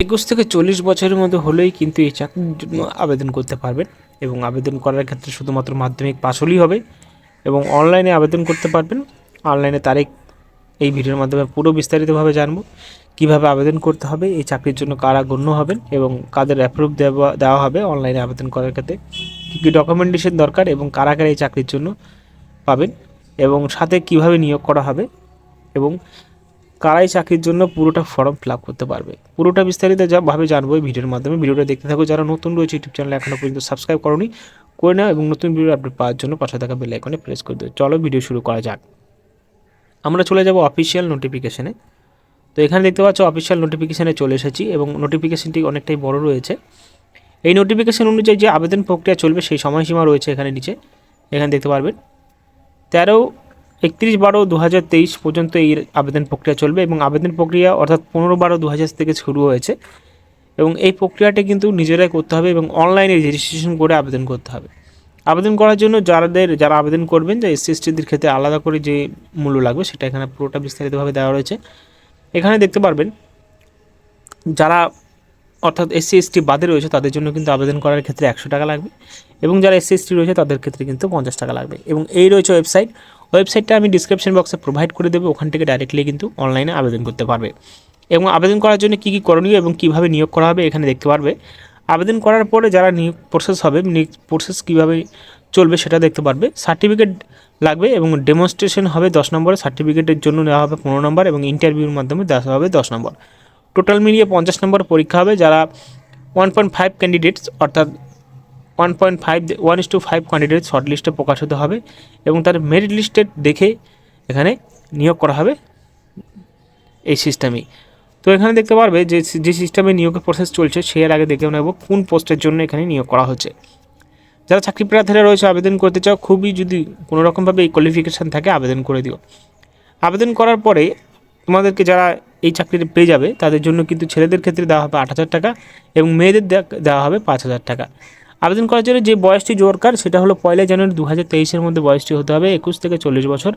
একুশ থেকে চল্লিশ বছরের মধ্যে হলেই কিন্তু এই চাকরির জন্য আবেদন করতে পারবেন এবং আবেদন করার ক্ষেত্রে শুধুমাত্র মাধ্যমিক পাশ হলেই হবে এবং অনলাইনে আবেদন করতে পারবেন। অনলাইনে তারিখ এই ভিডিওর মাধ্যমে পুরো বিস্তারিতভাবে জানব। কীভাবে আবেদন করতে হবে, এই চাকরির জন্য কারা গণ্য হবেন এবং কাদের অ্যাপ্রুভ দেওয়া দেওয়া হবে অনলাইনে আবেদন করার ক্ষেত্রে। কী কী ডকুমেন্টেশন দরকার এবং কারা কারা এই চাকরির জন্য পাবেন এবং সাথে কীভাবে নিয়োগ করা হবে এবং কারাই চাকরির জন্য পুরোটা ফর্ম ফিল আপ করতে পারবে। পুরোটা বিস্তারিত যা ভাবে জানব এই ভিডিওর মাধ্যমে। ভিডিওটা দেখতে থাকো, যারা নতুন রয়েছে ইউটিউব চ্যানেল এখনও পর্যন্ত সাবস্ক্রাইব করনি, করে নাও এবং নতুন ভিডিও আপডেট পাওয়ার জন্য পাশে থাকা বেল আইকনে প্রেস করে দিও। চলো ভিডিও শুরু করা যাক। আমরা চলে যাব অফিসিয়াল নোটিফিকেশনে তো এখানে দেখতে পাচ্ছ অফিসিয়াল নোটিফিকেশানে চলে এসেছি এবং নোটিফিকেশনটি অনেকটাই বড় রয়েছে। এই নোটিফিকেশন অনুযায়ী যে আবেদন প্রক্রিয়া চলবে সেই সময়সীমা রয়েছে এখানে নিচে। এখানে দেখতে পারবেন, তেরো একত্রিশ বারো দু পর্যন্ত এই আবেদন প্রক্রিয়া চলবে এবং আবেদন প্রক্রিয়া অর্থাৎ পনেরো বারো দু থেকে শুরু হয়েছে এবং এই প্রক্রিয়াটি কিন্তু নিজেরাই করতে হবে এবং অনলাইনে রেজিস্ট্রেশন করে আবেদন করতে হবে। আবেদন করার জন্য যাদের যারা আবেদন করবেন যে এসসি এসটিদের ক্ষেত্রে আলাদা করে যে মূল্য লাগবে সেটা এখানে পুরোটা বিস্তারিতভাবে দেওয়া রয়েছে। এখানে দেখতে পারবেন, যারা অর্থাৎ এসসি এসটি বাদে রয়েছে তাদের জন্য কিন্তু আবেদন করার ক্ষেত্রে একশো টাকা লাগবে এবং যারা এসসি এসটি রয়েছে তাদের ক্ষেত্রে কিন্তু পঞ্চাশ টাকা লাগবে এবং এই রয়েছে ওয়েবসাইট ওয়েবসাইটটা আমি ডিসক্রিপশন বক্সে প্রোভাইড করে দেবো, ওখান থেকে ডাইরেক্টলি কিন্তু অনলাইনে আবেদন করতে পারবে। এবং আবেদন করার জন্য কী কী করণীয় এবং কীভাবে নিয়োগ করা হবে এখানে দেখতে পারবে। আবেদন করার পরে যারা নিয়োগ প্রসেস হবে, নিয়োগ প্রসেস কীভাবে চলবে সেটা দেখতে পারবে। সার্টিফিকেট লাগবে এবং ডেমনস্ট্রেশন হবে দশ নম্বরে। সার্টিফিকেটের জন্য নেওয়া হবে পনেরো নম্বর এবং ইন্টারভিউর মাধ্যমে দেওয়া হবে দশ নম্বর। টোটাল মিলিয়ে পঞ্চাশ নম্বর পরীক্ষা হবে। যারা ওয়ান পয়েন্ট ফাইভ ক্যান্ডিডেটস অর্থাৎ one point five one is to five candidate short লিস্টে প্রকাশিত হবে এবং তার মেরিট লিস্টেড দেখে এখানে নিয়োগ করা হবে এই সিস্টেমেই তো এখানে দেখতে পারবে যে যে সিস্টেমে নিয়োগের প্রসেস চলছে, সে এর আগে দেখে নেব কোন পোস্টের জন্য এখানে নিয়োগ করা হচ্ছে। যারা চাকরি প্রার্থীরা রয়েছে, আবেদন করতে চাও, খুবই যদি কোনো রকমভাবে এই কোয়ালিফিকেশান থাকে, আবেদন করে দিও। আবেদন করার পরে তোমাদেরকে যারা এই চাকরিটা পেয়ে যাবে, তাদের জন্য কিন্তু ছেলেদের ক্ষেত্রে দেওয়া হবে আট হাজার টাকা এবং মেয়েদের দেওয়া হবে পাঁচ হাজার টাকা। আবেদন করার জন্য যে বয়সটি দরকার সেটা হলো পয়লা জানুয়ারি দু হাজার তেইশের মধ্যে বয়সটি হতে হবে, একুশ থেকে চল্লিশ বছর।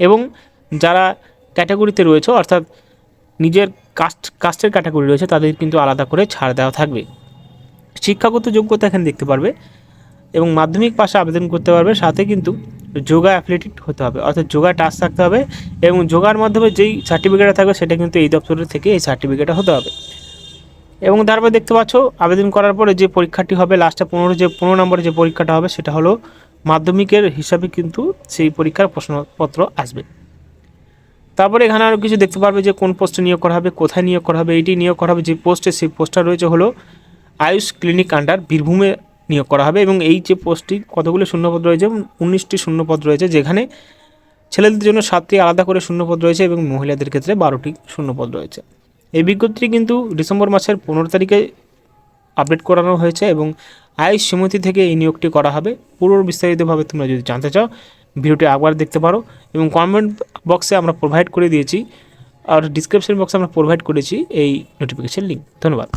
এবং যারা ক্যাটাগরিতে রয়েছে, অর্থাৎ নিজের কাস্ট, কাস্টের ক্যাটাগরি রয়েছে, তাদের কিন্তু আলাদা করে ছাড় দেওয়া থাকবে। শিক্ষাগত যোগ্যতা এখানে দেখতে পারবে এবং মাধ্যমিক পাশে আবেদন করতে পারবে, সাথে কিন্তু যোগা অ্যাফিলেটেড হতে হবে, অর্থাৎ যোগা টাচ থাকতে হবে এবং যোগার মাধ্যমে যেই সার্টিফিকেটটা থাকবে, সেটা কিন্তু এই দপ্তরের থেকে এই সার্টিফিকেটটা হতে হবে। এবং তারপর দেখতে পাচ্ছ, আবেদন করার পরে যে পরীক্ষাটি হবে লাস্টে পনেরো, যে পনেরো নম্বরে যে পরীক্ষাটা হবে, সেটা হলো মাধ্যমিকের হিসাবে কিন্তু সেই পরীক্ষার প্রশ্নপত্র আসবে। তারপরে এখানে আরও কিছু দেখতে পারবে যে কোন পোস্টে নিয়োগ করা হবে, কোথায় নিয়োগ করা হবে, এইটি নিয়োগ করা হবে, যে পোস্টে সেই পোস্টটা রয়েছে হলো আয়ুষ ক্লিনিক আন্ডার বীরভূমে নিয়োগ করা হবে এবং এই যে পোস্টটি কতগুলো শূন্যপদ রয়েছে এবং উনিশটি শূন্যপদ রয়েছে, যেখানে ছেলেদের জন্য সাতটি আলাদা করে শূন্যপদ রয়েছে এবং মহিলাদের ক্ষেত্রে বারোটি শূন্যপদ রয়েছে। এই বিজ্ঞপ্তিটি কিন্তু ডিসেম্বর মাসের পনেরো তারিখে আপডেট করানো হয়েছে এবং আয়ুষ সমিতি থেকে এই নিয়োগটি করা হবে। পুরো বিস্তারিতভাবে তোমরা যদি জানতে চাও, ভিডিওটি একবার দেখতে পারো এবং কমেন্ট বক্সে আমরা প্রোভাইড করে দিয়েছি। আর ডিসক্রিপশন বক্সে আমরা প্রোভাইড করেছি এই নোটিফিকেশান লিঙ্ক ধন্যবাদ।